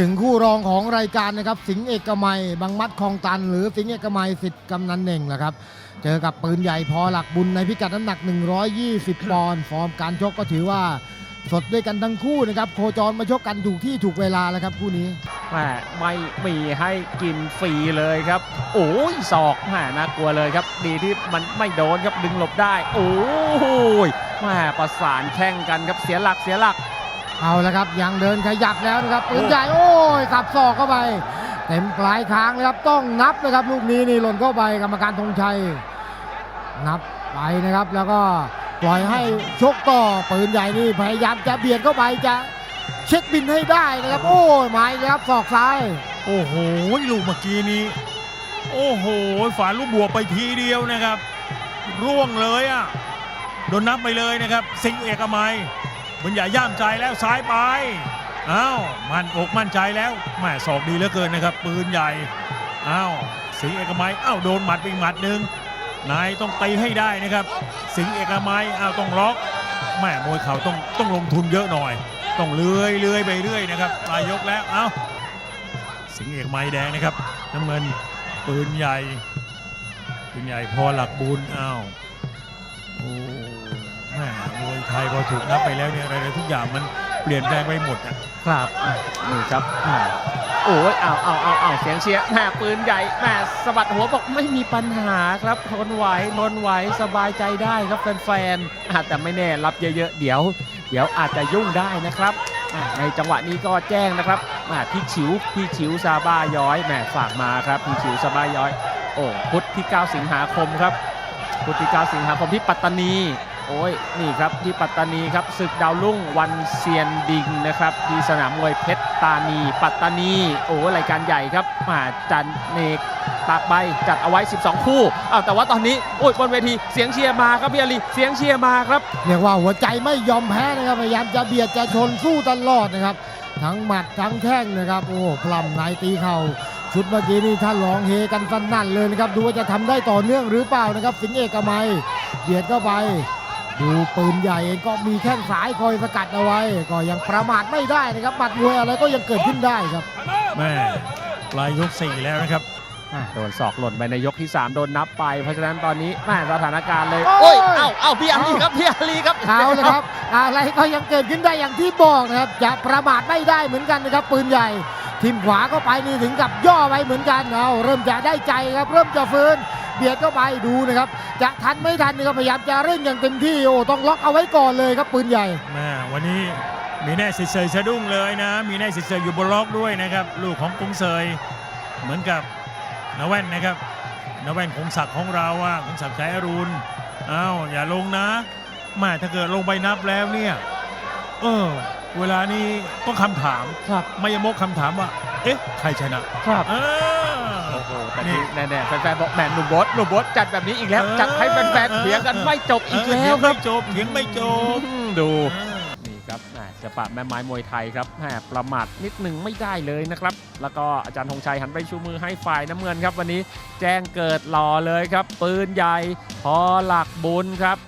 ถึงคู่รองของรายการนะครับ สิงห์เอกมัยบางมัดคลองตัน หรือสิงห์เอกมัยสิทธิ์กำนันเน่งแหละครับ เจอกับปืนใหญ่พอหลักบุญในพิกัดน้ำหนัก 120 ปอนด์ฟอร์มการชกก็ถือว่าสดด้วยกันทั้งคู่นะครับ โคจรมาชกกันถูกที่ถูกเวลาแล้วครับคู่นี้แหมไม่มีให้กินฟรีเลยครับ โอ้ยศอกแหมน่ากลัวเลยครับ ดีที่มันไม่โดนครับดึงหลบได้ โอ้ยแหมประสานแข่งกันครับเสียหลักเสียหลัก เอาละครับยังเดินขยับแล้วนะครับปืนใหญ่โอ้ยขับศอกเข้าไป เต็มปลายคางเลยครับต้องนับนะครับลูกนี้นี่หล่นเข้าไปกรรมการธงชัย นับไปนะครับแล้วก็ปล่อยให้ชกต่อปืนใหญ่นี่พยายามจะเบียดเข้าไปจะเช็คบินให้ได้นะครับ โอ้ยหมายครับศอกซ้าย โอ้โหลูกเมื่อกี้นี้ โอ้โหฝาลูกบวกไปทีเดียวนะครับ ร่วงเลยอะโดนนับไปเลยนะครับ สิงห์เอกมัย บุญใหญ่ย่ามใจแล้วซ้ายไปอ้าวมั่นอกมั่นใจแล้วแม่ศอกดีเหลือเกินนะครับ ปืนใหญ่อ้าวสิงเอกมัยอ้าวโดนหมัดไปอีกหมัดหนึ่งนายต้องตีให้ได้นะครับ สิงเอกมัยอ้าวต้องล็อกแม่มวยเข่าต้องต้องลงทุนเยอะหน่อย ต้องเลื้อยเลื้อยไปเรื่อยนะครับปลายยกแล้วเอ้าสิงเอกไม้แดงนะครับน้ำเงินปืนใหญ่ปืนใหญ่พอหลักบุญอ้าวโอ้แม่ ไทยพอถูกนับไปแล้วเนี่ยอะไรๆทุกอย่างมันเปลี่ยนแปลงไปหมดอะครับอะนี่ครับอะโอ้ยเอาเอาเอาเอาเสียงเชียร์แหมปืนใหญ่แหมสะบัดหัวบอกไม่มีปัญหาครับทนไหวทนไหวสบายใจได้ครับแฟนๆอะแต่ไม่แน่รับเยอะๆเดี๋ยว เดี๋ยวอาจจะยุ่งได้นะครับอะในจังหวะนี้ก็แจ้งนะครับอะพี่ฉิวพี่ฉิวซาบ้าย้อยแหมฝากมาครับพี่ฉิวซาบ้าย้อย โอ้พุธที่ 9 สิงหาคมครับพุธที่ 9 สิงหาคมที่ปัตตานี โอ้ยนี่ครับที่ปัตตานีครับศึกดาวรุ่งวันเซียนดิงนะครับที่สนามมวยเพชรตานี ปัตตานีโอ้รายการใหญ่ครับมาจันเนกตากใบจัดเอาไว้ 12 คู่อ้าวแต่ว่าตอนนี้โอ้ยบนเวทีเสียงเชียร์มาครับพี่อลีเสียงเชียร์มาครับเรียกว่าหัวใจไม่ยอมแพ้นะครับพยายามจะเบียดจะชนสู้ตลอดนะครับ ทั้งหมัดทั้งแข้งนะครับโอ้พลัมในตีเข่าชุดเมื่อกี้นี่ท่านร้องเฮกันสนั่นเลยนะครับดูว่าจะทำได้ต่อเนื่องหรือเปล่านะครับ สิงห์เอกมัยเบียดเข้าไป ดูปืนใหญ่เองก็มีแข้งซ้ายคอยสกัดเอาไว้ ก็ยังประมาทไม่ได้นะครับหมัดมวยอะไรก็ยังเกิดขึ้นได้ครับแม่ปลายยกสี่แล้วนะครับอะโดนศอกหล่นไปในยกที่ 3 โดนนับไปเพราะฉะนั้นตอนนี้แม่สถานการณ์เลยโอ้โอ้ยยเอ้าเอ้าพี่อาลีครับพี่อาลีครับเอาเลยครับอะไรก็ยังเกิดขึ้นได้อย่างที่บอกนะครับจะประมาทไม่ได้เหมือนกันนะครับปืนใหญ่ทีมขวาก็ไปนี่ถึงกับย่อไปเหมือนกันเอาเริ่มจะได้ใจครับ เริ่มจะฟื้น เบียดเข้าไปดูนะครับ จะทันไม่ทันนะครับพยายามจะเร่งอย่างเต็มที่โอ้ต้องล็อกเอาไว้ก่อนเลยครับปืนใหญ่แม่วันนี้มีแน่สิทธิ์เสยสะดุ้งเลยนะ มีแน่สิทธิ์เสยอยู่บนล็อกด้วยนะครับ ลูกของกรุงเสยเหมือนกับนาแว่นนะครับนาแว่นคงศักดิ์ของเราอะคงศักดิ์ชัยอรุณอ้าวอย่าลงนะแม่ถ้าเกิดลงไปนับแล้วเนี่ย เออ เวลานี้ต้องคำถาม ครับ ไม่ยมกคำถามว่า เอ๊ะ ใครชนะครับ เออโอ้โหแต่ นี่นี่แน่ๆแฟนๆบอกแหมหนุ่มบดหนุ่มบดจัดแบบนี้อีกแล้วเออจัดให้แฟนๆเถียงกันไม่จบอีกเแล้วครับเถียงไม่จบเถียงไม่จบอืมดูเออนี่ครับแหม่จะปะแม่ไม้มวยไทยครับแหมประมาทนิดหนึ่งไม่ได้เลยนะครับ แล้วก็อาจารย์ธงชัยหันไปชูมือให้ฝ่ายน้ำเงินครับ วันนี้แจ้งเกิดหล่อเลยครับ ปืนใหญ่พอหลักบุญครับ